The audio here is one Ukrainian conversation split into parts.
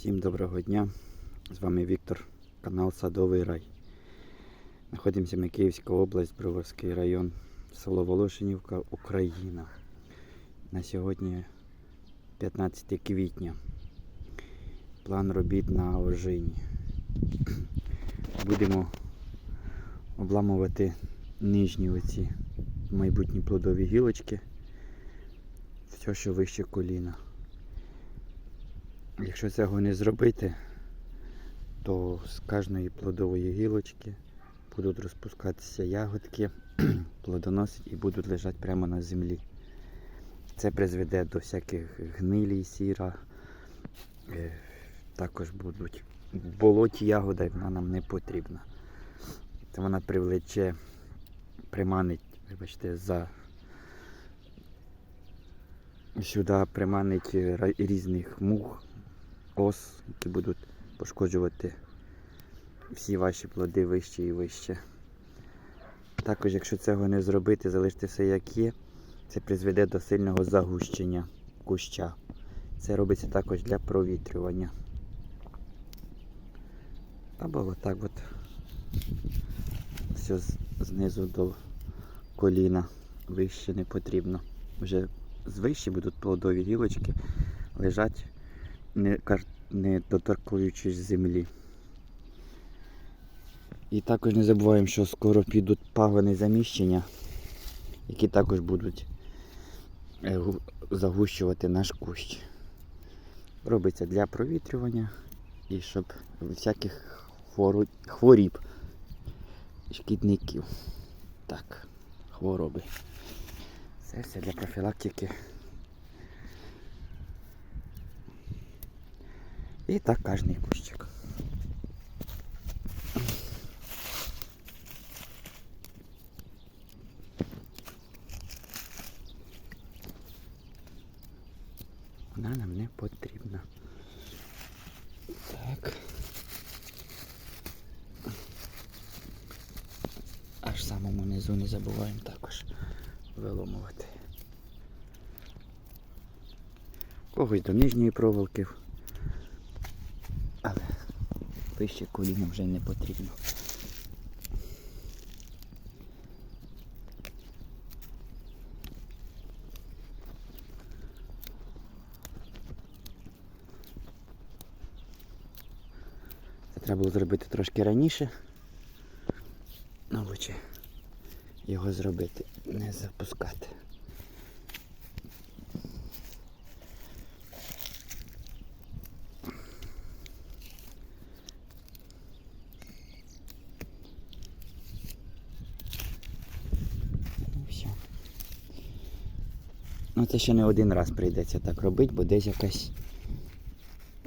Всім доброго дня. З вами Віктор, канал Садовий Рай. Знаходимося ми Київська область, Броварський район, село Волошинівка, Україна. На сьогодні 15 квітня. План робіт на ожині. Будемо обламувати нижні оці майбутні плодові гілочки. Все, що вище коліна. Якщо цього не зробити, то з кожної плодової гілочки будуть розпускатися ягодки, плодоносить і будуть лежати прямо на землі. Це призведе до всяких гнилій, сіра. Е, Також будуть болоті ягода, і вона нам не потрібна. Це вона привлече, приманить, вибачте, за сюди приманить різних мух, ос, які будуть пошкоджувати всі ваші плоди вище і вище. Також, якщо цього не зробити, залишити все як є, це призведе до сильного загущення куща. Це робиться також для провітрювання. Або отак от все знизу до коліна вище не потрібно. Вже звище будуть плодові гілочки лежать не, кар- не доторкуючись землі. І також не забуваємо, що скоро підуть пагони заміщення, які також будуть е, загущувати наш кущ. Робиться для провітрювання і щоб всяких хворіб, шкідників. Так, хвороби. Це все для профілактики. І так кожний кущик. Вона нам не потрібна. Так. Аж самому низу не забуваємо також виломувати. Когось до нижньої проволоки. Але вище коліна вже не потрібно. Це треба було зробити трошки раніше. Ну, лучше його зробити, не запускати. Ну, все. Ну, це ще не один раз прийдеться так робити, бо десь якась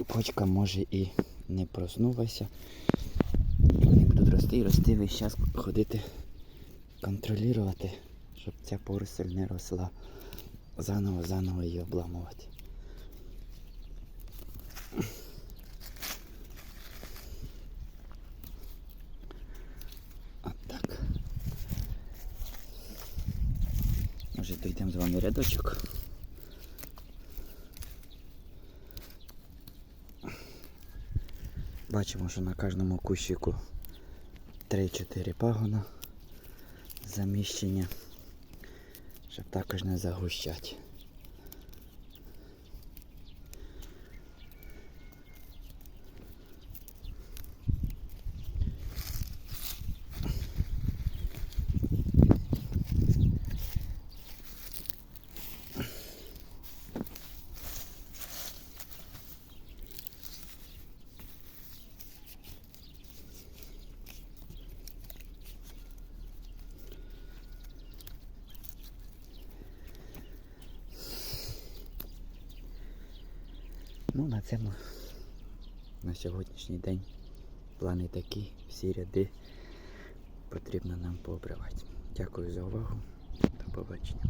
почка може і не проснулася. І вони рости і рости весь час ходити контролювати, щоб ця поросль не росла. Заново, заново її обламувати. Може дійдемо з вами рядочок. Бачимо, що на кожному кущику 3-4 пагона заміщення, щоб також не загущати. Ну, на цьому на сьогоднішній день плани такі, всі ряди потрібно нам пообривати. Дякую за увагу. До побачення.